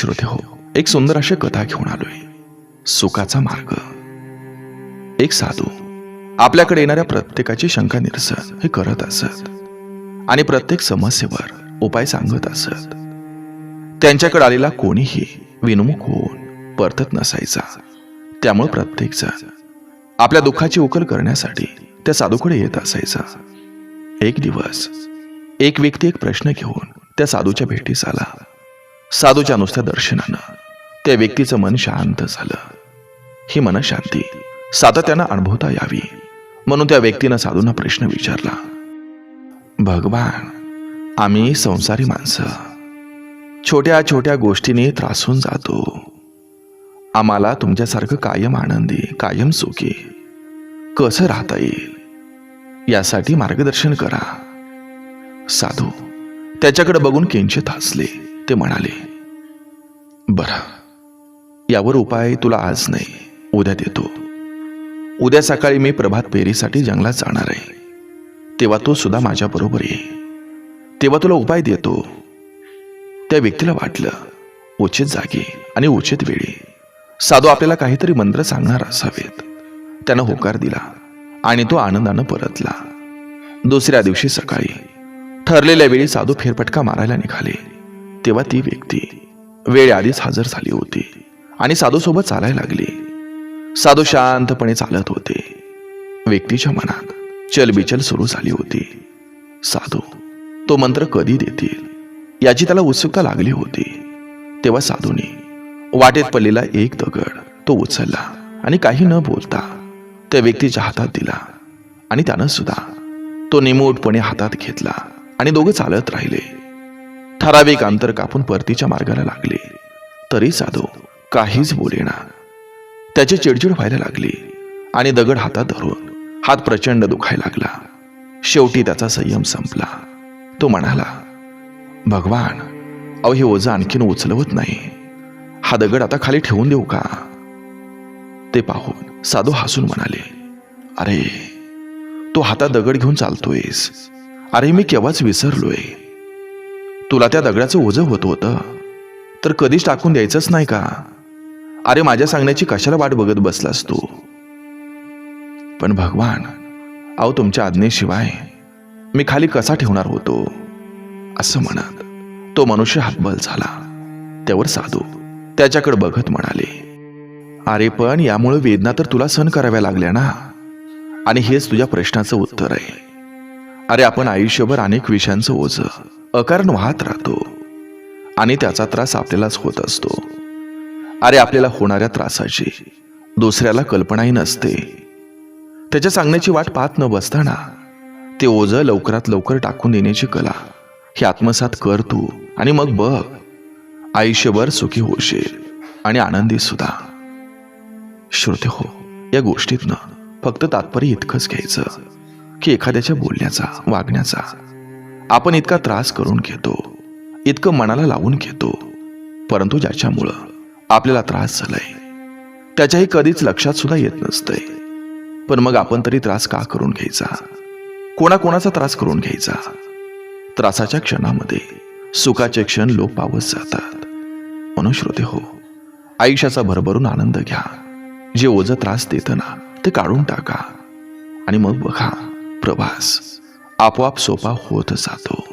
श्रोते हो एक सुंदर अशी कथा घेऊन आलोय. सुखाचा मार्ग. एक साधू. आपल्याकडे येणाऱ्या प्रत्येकाची शंका निरसन हे करत असत. आणि प्रत्येक समस्येवर उपाय सांगत असत. त्यांच्याकडे आलेला कोणीही विनमुख होऊन परतत नसायचा. त्यामुळे प्रत्येक जण आपल्या दुःखाची उकल करण्यासाठी त्या साधूकडे येत असायचा. एक दिवस एक व्यक्ती एक प्रश्न घेऊन त्या साधूच्या भेटीस आला. साधूच्या नुसत्या दर्शनानं त्या व्यक्तीचं मन शांत झालं. ही मनशांती सातत्यानं अनुभवता यावी म्हणून त्या व्यक्तीनं साधूंना प्रश्न विचारला. भगवान आम्ही संसारी माणसं. छोट्या छोट्या गोष्टीने त्रासून जातो. आम्हाला तुमच्यासारखं कायम आनंदी कायम सुखी कसं राहता येईल? यासाठी मार्गदर्शन करा. साधू त्याच्याकडे बघून किंचित हसले. ते म्हणाले बरं यावर उपाय तुला आज नाही उद्या देतो. उद्या सकाळी मी प्रभात पेरीसाठी जंगलात जाणार आहे. तेव्हा तो सुद्धा माझ्या बरोबर ये तेव्हा तुला उपाय देतो. त्या व्यक्तीला वाटलं उचित जागी आणि उचित वेळी. साधू आपल्याला काहीतरी मंत्र सांगणार असावेत. त्यानं होकार दिला आणि तो आनंदानं परतला. दुसऱ्या दिवशी सकाळी ठरलेल्या वेळी साधू फेरफटका मारायला निघाले. तेव्हा ती व्यक्ती वेळ आधीच हजर झाली होती आणि साधू सोबत चालायला लागली. साधू शांतपणे चालत होते. व्यक्तीच्या मनात चलबिचल सुरू झाली होती. साधू तो मंत्र कधी देतील याची त्याला उत्सुकता लागली होती. तेव्हा साधूने वाटेत पडलेला एक दगड तो उचलला आणि काही न बोलता त्या व्यक्तीच्या हातात दिला आणि त्यानं सुद्धा तो निमूटपणे हातात घेतला आणि दोघं चालत राहिले. ठराविक अंतर कापून परतीच्या मार्गाला लागले. तरी साधू काहीच बोलेना त्याची चिडचिड व्हायला लागली आणि दगड हातात धरून हात प्रचंड दुखायला लागला. शेवटी त्याचा संयम संपला. तो म्हणाला भगवान अहो हे ओझं आणखीन उचलवत नाही. हा दगड आता खाली ठेवून देऊ का? ते पाहून साधू हसून म्हणाले अरे तो हातात दगड घेऊन चालतोयस. अरे मी केव्हाच विसरलोय. तुला त्या दगडाचं ओझं होत होतं. तर कधीच टाकून द्यायचंच नाही का? अरे माझ्या सांगण्याची कशाला वाट बघत बसलास तू? पण भगवान अहो तुमच्या आज्ञेशिवाय मी खाली कसा ठेवणार होतो? असं म्हणत तो मनुष्य हातबल झाला. त्यावर साधू त्याच्याकडे बघत म्हणाले अरे पण यामुळे वेदना तर तुला सहन कराव्या लागल्या ना? आणि हेच तुझ्या प्रश्नाचं उत्तर आहे. अरे आपण आयुष्यभर अनेक विषयांचं ओझं अकारण वाहत राहतो. आणि त्याचा त्रास आपल्यालाच होत असतो. अरे आपल्याला होणाऱ्या त्रासाची दुसऱ्याला कल्पनाही नसते. त्याच्या सांगण्याची वाट पाहत न बसताना ते ओझं लवकरात लवकर टाकून देण्याची कला ही आत्मसात कर तू आणि मग बघ. आयुष्यभर सुखी होशील आणि आनंदी सुद्धा. श्रोते हो या गोष्टीतनं फक्त तात्पर्य इतकंच घ्यायचं की एखाद्याच्या बोलण्याचा वागण्याचा आपण इतका त्रास करून घेतो इतकं मनाला लावून घेतो परंतु ज्याच्यामुळं आपल्याला त्रास झालाय त्याच्याही कधीच लक्षात सुद्धा येत नसतंय. पण मग आपण तरी त्रास का करून घ्यायचा? कोणाकोणाचा त्रास करून घ्यायचा? त्रासाच्या क्षणामध्ये सुखाचे क्षण लोप पावत जातात. म्हणून श्रोते हो आयुष्याचा भरभरून आनंद घ्या. जे ओझ त्रास देतं ना ते काढून टाका. आणि मग बघा प्रवास. आपोआप सोपा होत जातो.